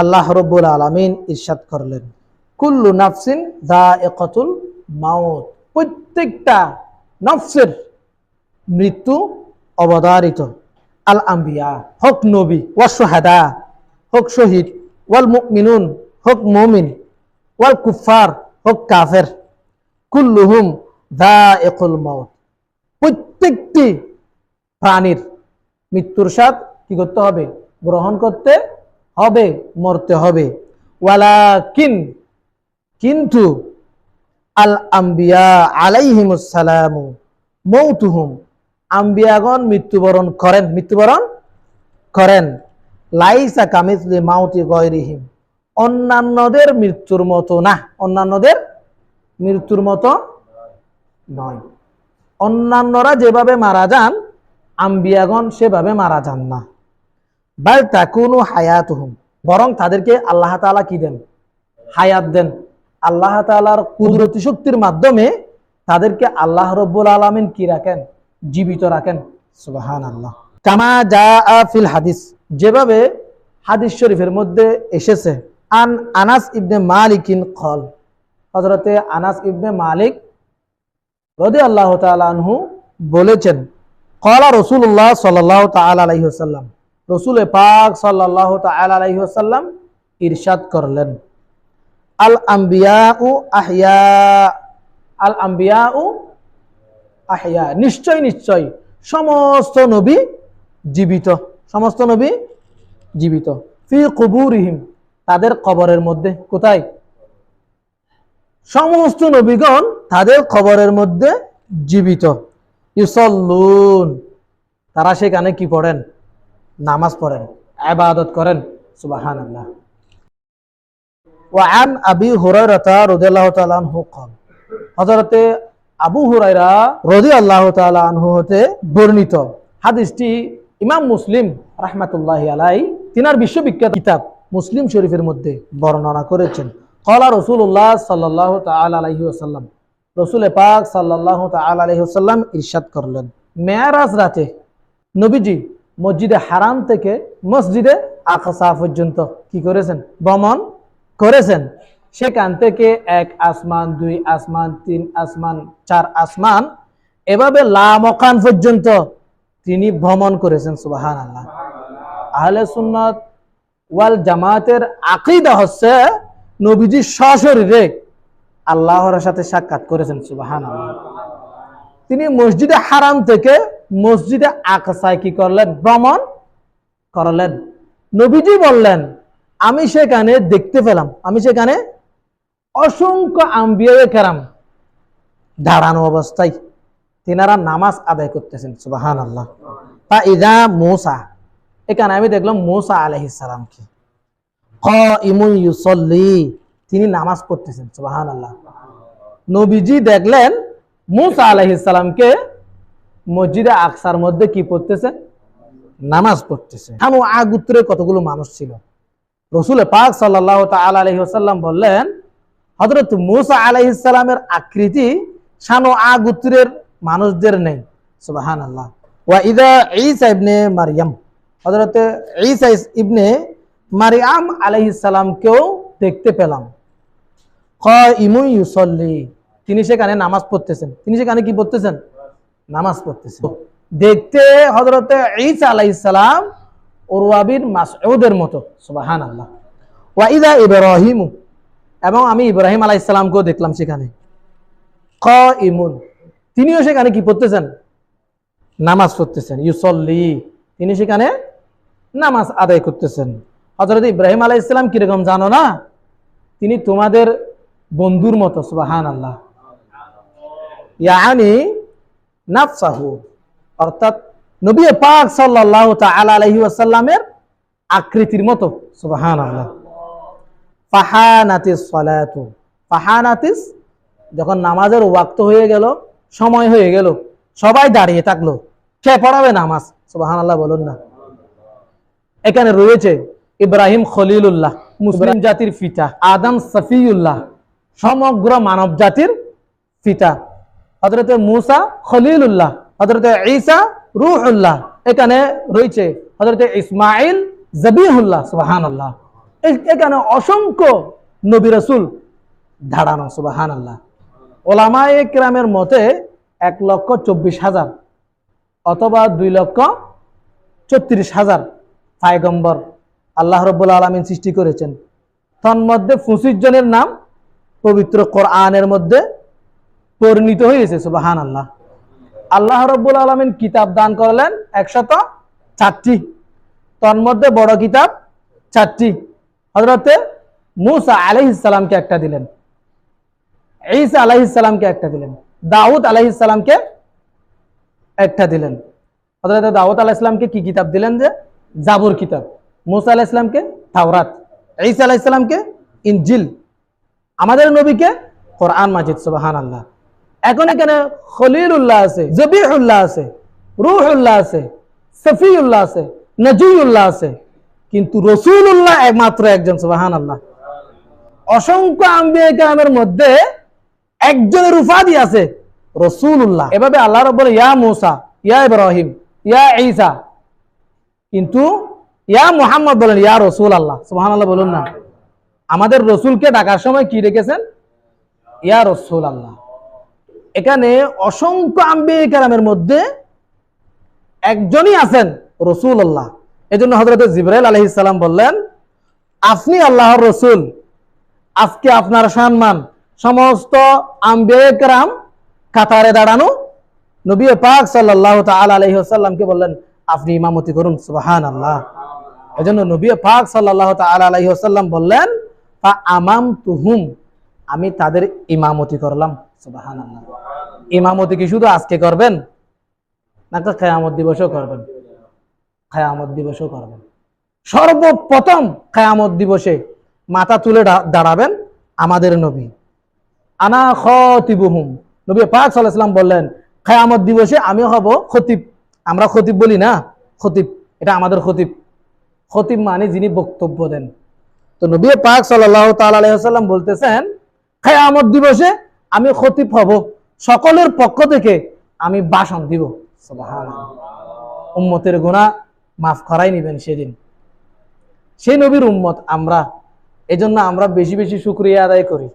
আল্লাহ রব্বুল আলমিন ইরশাদ করলেন। কুল্লু নাফসিন দা একতুল মাউত। প্রত্যেকটা নফসের মৃত্যু অবধারিত। আল আম্বিয়া, হক নবী ওয়াসহাদা হক শহীদ ওয়াল মুমিনুন, হক মুমিন ওয়াল কুফার হক কাফের। কুল্লুহুম দা একুল মাউত। প্রত্যেকটি প্রাণীর মৃত্যুর স্বাদ কি করতে হবে? গ্রহণ করতে হবে, মরতে হবে। ওয়ালাকিন, কিন্তু আল আম্বিয়া আলাইহিমুসালামু মৌতুহুম। আম্বিয়াগণ মৃত্যুবরণ করেন। মৃত্যুবরণ করেন। লাইসা কামিসলি মাউতি গয়রিহিম। অন্যান্যদের মৃত্যুর মতো না, অন্যান্যদের মৃত্যুর মতো নয়। অন্যান্যরা যেভাবে মারা যান, আম্বিয়াগণ সেভাবে মারা যান না। বাল তাকুনু হায়াতুহুম, বরং তাদেরকে আল্লাহ তাআলা কি দেন? হায়াত দেন। আল্লাহ তাআলার কুদরতি শক্তির মাধ্যমে তাদেরকে আল্লাহ রব্বুল আলামিন কি রাখেন? জীবিত রাখেন। সুবাহান আল্লাহ কামা যা ফিল হাদিস, যেভাবে হাদিস শরীফের মধ্যে এসেছে, আন আনাস ইবনে মালিকিন খল হজরতে আনাস ইবনে মালিক রদি আল্লাহ আনহু বলেছেন কলা রসুল্লাহ সাল্লাহ তাল আলহিহাল্লাম রসুল পাক সাল্লাহ তাল আলহিহাল্লাম ইরশাদ করলেন। আল আম্বিয়া উ আহিয়া, আল আম্বিয়া উ আহিয়া। নিশ্চয় নিশ্চয়, সমস্ত নবী জীবিত, সমস্ত নবী জীবিত। ফি কুবুরিহিম, তাদের কবরের মধ্যে। কোথায়? সমস্ত নবীগণ তাদের কবরের মধ্যে জীবিত। ইউসল্লুন, তারা সেখানে কি পড়েন? নামাজ পড়েন আবাদত করেন সুবাহান আল্লাহ وعن أبي هريرة رضي الله تعالى عنه قال হযরতে আবু হুরায়রা রাদিয়াল্লাহু তাআলা আনহু হতে বর্ণিত হাদিসটি ইমাম মুসলিম রাহমাতুল্লাহি আলাই তিনার বিশ্ববিখ্যাত কিতাব মুসলিম শরীফের মধ্যে বর্ণনা করেছেন কলা রসুল্লাহ সাল্লাহ তাল আলহি আসাল্লাম রসুল পাক সাল্লাহ তাল আলহি আসাল্লাম ইরশাদ করলেন মেয়ারাজ রাতে নবীজি মসজিদে হারাম থেকে মসজিদে আকসা পর্যন্ত কি করেছেন? ভ্রমণ করেছেন। সেখান থেকে এক আসমান, দুই আসমান, তিন আসমান, চার আসমান, এভাবে লামকান পর্যন্ত তিনি ভ্রমণ করেছেন সুবাহান আল্লাহ আহলে সুন্নত ওয়াল জামাতের আকিদা হচ্ছে নবীজি সশরীরে আল্লাহর সাথে সাক্ষাৎ করেছেন সুবাহান আল্লাহ তিনি মসজিদে হারাম থেকে মসজিদে আকসায় কি করলেন? ভ্রমণ করলেন। নবীজি বললেন, আমি সেখানে দেখতে পেলাম। আমি সেখানে অসংখ্য আম্বিয়া কেরাম দাঁড়ানো অবস্থায় তিনারা নামাজ আদায় করতেছেন। সুবাহান আল্লাহ তা ইদা মোসা, এখানে আমি দেখলাম মোসা আলহিসামকে তিনি নামাজ পড়তেছেন। সুবাহান আল্লাহ নবীজি দেখলেন মুসা আলহিসামকে মসজিদে আকসার মধ্যে কি পড়তেছে? নামাজ পড়তেছে। হানু আগুত্রে কতগুলো মানুষ ছিল? রসুল পাক সাল্লাহ তাল আলহিহাল্লাম বললেন হজরত মুসা আলহিসামের আকৃতি শানু আগুত্রের মানুষদের নেই। সুবাহান আল্লাহ ওয়া ইদা ঈসা ইবনে মারিয়াম হজরত ঈসা ইবনে মারিয়াম আলাইসালামকেও দেখতে পেলাম। ইমুই ইউসল্লি, তিনি সেখানে নামাজ পড়তেছেন। তিনি সেখানে কি পড়তেছেন? নামাজ পড়তেছে। দেখতে হজরতে ঈসা আলাইসালাম ওরওয়াবিন মাসউদের মতো সুবাহান আল্লাহ ওয়াইদা ইব্রাহিম, এবং আমি ইব্রাহিম আলাইসালামকেও দেখলাম সেখানে। ক ইমুন তিনিও সেখানে কি পড়তেছেন? নামাজ পড়তেছেন। ইউসল্লি, তিনি সেখানে নামাজ আদায় করতেছেন। হজরত ইব্রাহিম আলাহ ইসলাম কীরকম জানো না? তিনি তোমাদের বন্ধুর মতো সুবাহান আল্লাহ ইয়ানি নাফসাহু। অর্থাৎ নবী পাক আলাইহি ওয়াসাল্লামের আকৃতির মতো ফাহানাতিস যখন নামাজের ওয়াক্ত হয়ে গেল, সময় হয়ে গেল, সবাই দাঁড়িয়ে থাকল। কে পড়াবে নামাজ? সুবাহান আল্লাহ বলুন না। এখানে রয়েছে ইব্রাহিম খলিলুল্লাহ, মুসলিম জাতির ফিতা আদম সফিউল্লাহ, সমগ্র মানব জাতির পিতা। হজরতে মুসা খলিলুল্লাহ হজরতে ঈসা রুহুল্লাহ, এখানে রয়েছে হজরতে ইসমাইল জবিহুল্লাহ সুবাহান আল্লাহ এখানে অসংখ্য নবী রসুল দাঁড়ানো সুবাহান আল্লাহ ওলামায়ে কিরামের মতে এক লক্ষ চব্বিশ হাজার অথবা দুই লক্ষ ছত্রিশ হাজার পায়গম্বর আল্লাহ রব্বুল আলমিন সৃষ্টি করেছেন। তন্মধ্যে পঁচিশ জনের নাম পবিত্র কোরআনের মধ্যে পরিণত হয়েছে সুবাহান আল্লাহ আল্লাহ রব্বুল আলমিন কিতাব দান করলেন একশত চারটি। তন্মধ্যে বড় কিতাব চারটি। হজরতে মুসা আলাইহিসালামকে একটা দিলেন। ঈসা আলাইহিসালামকে একটা দিলেন। দাউদ আলাইহিসালামকে একটা দিলেন। হজরত দাউদ আলাহ ইসলামকে কি কিতাব দিলেন যে? জাবুর কিতাব। মুসা আলাহ ইসলামকে থাওরাত ঈসা আলাহ ইসলামকে ইনজিল। আমাদের নবীকে কোরআন মাজিদ সুবাহান আল্লাহ এখন এখানে খলিলুল্লাহ আছে, জবিহুল্লাহ আছে, রুহুল্লাহ আছে, সফিউল্লাহ আছে, নজিউল্লাহ আছে। কিন্তু রসুল্লাহ একমাত্র একজন সুবাহান আল্লাহ অসংখ্য আম্বিয়া কালামের মধ্যে একজনের উপাধি আছে রসুল্লাহ এভাবে আল্লাহ রব ইয়া মুসা, ইয়া ইব্রাহিম, ইয়া ঈসা, কিন্তু ইয়া মুহাম্মদ বলেন, ইয়া রসুল আল্লাহ সুবহান আল্লাহ বলুন না। আমাদের রসুলকে ডাকার সময় কি রেখেছেন ইয়া রসুল আল্লাহ এখানে অসংখ্য আম্বিয়া কালামের মধ্যে একজনই আছেন রসুল আল্লাহ এই জন্য হজরত জিব্রাইল আলহিসাল্লাম বললেন, আপনি আল্লাহর রসুল। আজকে আপনার সম্মান সমস্ত আম্বেকরাম কাতারে দাঁড়ানো নবী পাক সাল্লাহ আলহি আসাল্লামকে বললেন, আপনি ইমামতি করুন সুবাহান আল্লাহ এই জন্য নবী পাক সাল্লাহ আলহি আসাল্লাম বললেন আমাম তুহুম আমি তাদের ইমামতি করলাম। ইমামতি কি শুধু আজকে করবেন? নাকি খেয়ামত দিবসও করবেন? খেয়ামত দিবসও করবেন। সর্বপ্রথম খেয়ামত দিবসে মাথা তুলে দাঁড়াবেন আমাদের নবী। আনা খতিবুহুম। নবী পাক সাল্লাম বললেন খেয়ামত দিবসে আমি হব খতিব। আমরা খতিব বলি না, খতিব। এটা আমাদের খতিব। খতিব মানে যিনি বক্তব্য দেন। তো নবী পাক সাল্লাহ তাল্লাম বলতেছেন খেয়ামত দিবসে আমি খতিব হব। সকলের পক্ষ থেকে আমি বাসন দিব। উম্মতের গুণা মাফ করাই নিবেন সেদিন। সেই নবীর উম্মত আমরা। এজন্য আমরা বেশি বেশি শুক্রিয়া আদায় করি।